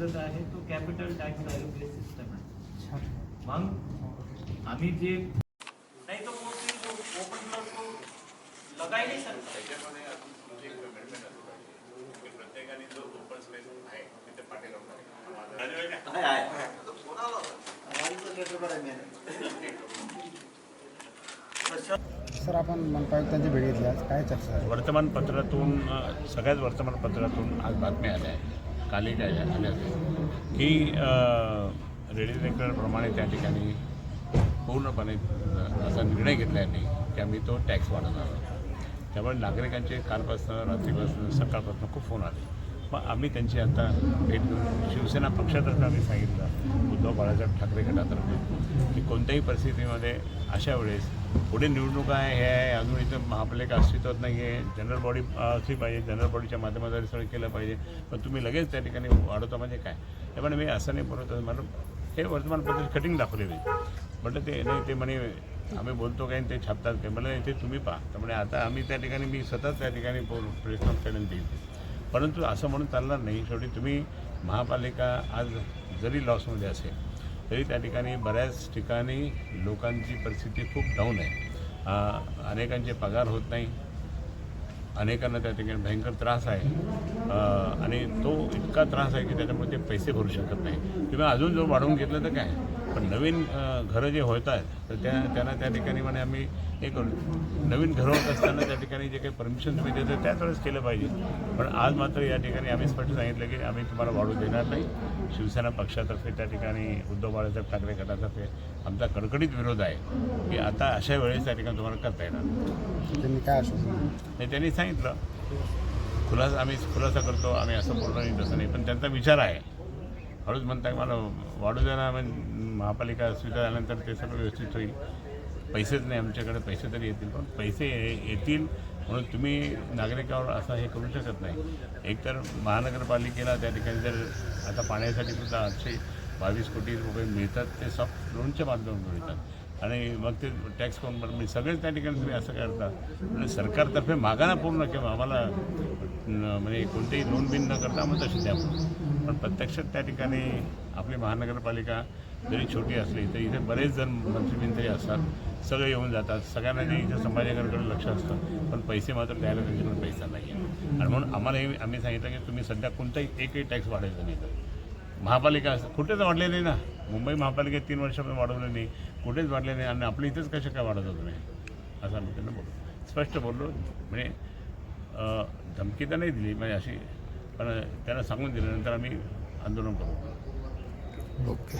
पद्धत आहे तो कॅपिटल टॅक्स डायरेक्टली सिस्टम आहे. मग आम्ही जे नाही तो मोस्टली ओपन प्लॉट ही नहीं सकता त्याच्यामध्ये अजून तुमची एक असली पाहिजे की प्रत्येकाने जो ओपन स्पेस आहे तिथे पाठी लावणार आहे. सर आपण मनपायुक्तांची भेट घेतली आज. काय चर्चा वर्तमानपत्रातून सगळ्याच वर्तमानपत्रातून आज बातम्या आल्या आहेत. कालही काय आल्या होत्या की रेडिओप्रमाणे त्या ठिकाणी पूर्णपणे असा निर्णय घेतला की आम्ही तो टॅक्स वाढवणार त्यामुळे नागरिकांचे कालपासून रात्रीपासून सकाळपासून खूप फोन आले. मग आम्ही त्यांची आता भेट घेऊन शिवसेना पक्षातर्फे आम्ही सांगितलं उद्धव बाळासाहेब ठाकरे गटातर्फे की कोणत्याही परिस्थितीमध्ये अशा वेळेस पुढे निवडणूक आहे हे आहे अजून इथं महापालिका अस्तित्वात नाही आहे जनरल बॉडी असली पाहिजे जनरल बॉडीच्या माध्यमाद्वारे सगळं केलं पाहिजे पण तुम्ही लगेच त्या ठिकाणी वाढवता म्हणजे काय? त्यामुळे मी असं नाही बोलत मला हे वर्तमानपत्र कटिंग दाखवलेली म्हटलं ते नाही ते म्हणे आम्ही बोलतो काय आणि ते छापतात काय? मला ते तुम्ही पहा. त्यामुळे आता आम्ही त्या ठिकाणी मी स्वतःच त्या ठिकाणी प्रेस कॉन्फरन्स देईल परंतु असं म्हणून चालणार नाही. शेवटी तुम्ही महापालिका आज जरी लॉसमध्ये असेल तरी त्या ठिकाणी बऱ्याच ठिकाणी लोकांची परिस्थिती खूप डाऊन आहे. अनेकांचे पगार होत नाही. अनेकांना त्या ठिकाणी भयंकर त्रास आहे. आणि तो इतका त्रास आहे की त्याच्यामुळे ते पैसे भरू शकत नाही. तुम्ही अजून जर वाढवून घेतलं तर काय? पण नवीन घरं जे होत आहेत तर त्या त्यांना त्या ठिकाणी म्हणे आम्ही हे करू. नवीन घरं होत असताना त्या ठिकाणी जे काही परमिशन तुम्ही देतो त्याच वेळेस केलं पाहिजे. पण आज मात्र या ठिकाणी आम्ही स्पष्ट सांगितलं की आम्ही तुम्हाला वाढू देणार नाही. शिवसेना पक्षातर्फे त्या ठिकाणी उद्धव बाळासाहेब ठाकरे गटातर्फे आमचा कडकडीत विरोध आहे की आता अशा वेळेस त्या ठिकाणी तुम्हाला करता येणार नाही. त्यांनी काय नाही त्यांनी सांगितलं. खुलासा आम्ही खुलासा करतो आम्ही असं बोललो नाही तसं नाही. पण त्यांचा विचार आहे हळूच म्हणताय मला वाढू द्या म्हणजे महापालिका स्वीकार आल्यानंतर ते सगळं व्यवस्थित होईल. पैसेच नाही आमच्याकडे पैसे तरी येतील पण पैसे येतील म्हणून तुम्ही नागरिकावर असं हे करू शकत नाही. एकतर महानगरपालिकेला त्या ठिकाणी जर आता पाण्यासाठी सुद्धा आठशे बावीस कोटी रुपये मिळतात ते सॉफ्ट लोनच्या माध्यमातून मिळतात. आणि मग ते टॅक्स कोण म्हणजे सगळेच त्या ठिकाणी तुम्ही असं करता. आणि सरकारतर्फे मागाना पूर्ण किंवा आम्हाला म्हणजे कोणतेही लोन बिन न करता आम्हाला तशी द्या पण प्रत्यक्षात त्या ठिकाणी आपली महानगरपालिका जरी छोटी असली तर इथे बरेच जण मंत्रीमंत्री असतात. सगळे येऊन जातात. सगळ्यांना जे इथे समाजाकडे लक्ष असतं. पण पैसे मात्र द्यायला त्यांच्याकडे पैसा नाही आहे आणि म्हणून आम्हालाही आम्ही सांगितलं की तुम्ही सध्या कोणताही एकही टॅक्स वाढायचा नाही. तर महापालिका असं कुठेच वाढले नाही ना. मुंबई महापालिकेत तीन वर्षापासून वाढवलं नाही. कुठेच वाढले नाही आणि आपल्या इथेच कशा काय वाढत होतं नाही? असं आम्ही त्यांना बोललो. स्पष्ट बोललो. म्हणजे धमकी तर नाही दिली म्हणजे अशी. पण त्यांना सांगून दिल्यानंतर आम्ही आंदोलन करू. ओके.